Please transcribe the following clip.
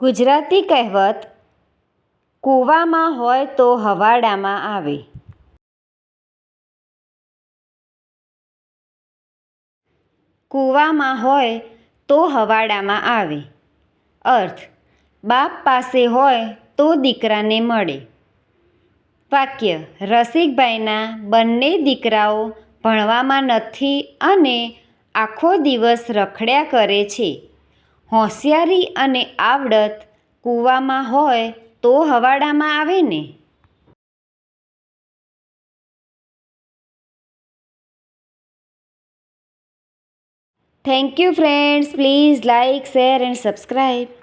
ગુજરાતી કહેવત, કૂવામાં હોય તો હવાડામાં આવે. કૂવામાં હોય તો હવાડામાં આવે. અર્થ, બાપ પાસે હોય તો દીકરાને મળે. વાક્ય, રસિકભાઈના બંને દીકરાઓ ભણવામાં નથી અને આખો દિવસ રખડ્યા કરે છે. હોશિયારી અને આવડત કૂવામાં હોય તો હવાડામાં આવે ને. Thank you friends please like share and subscribe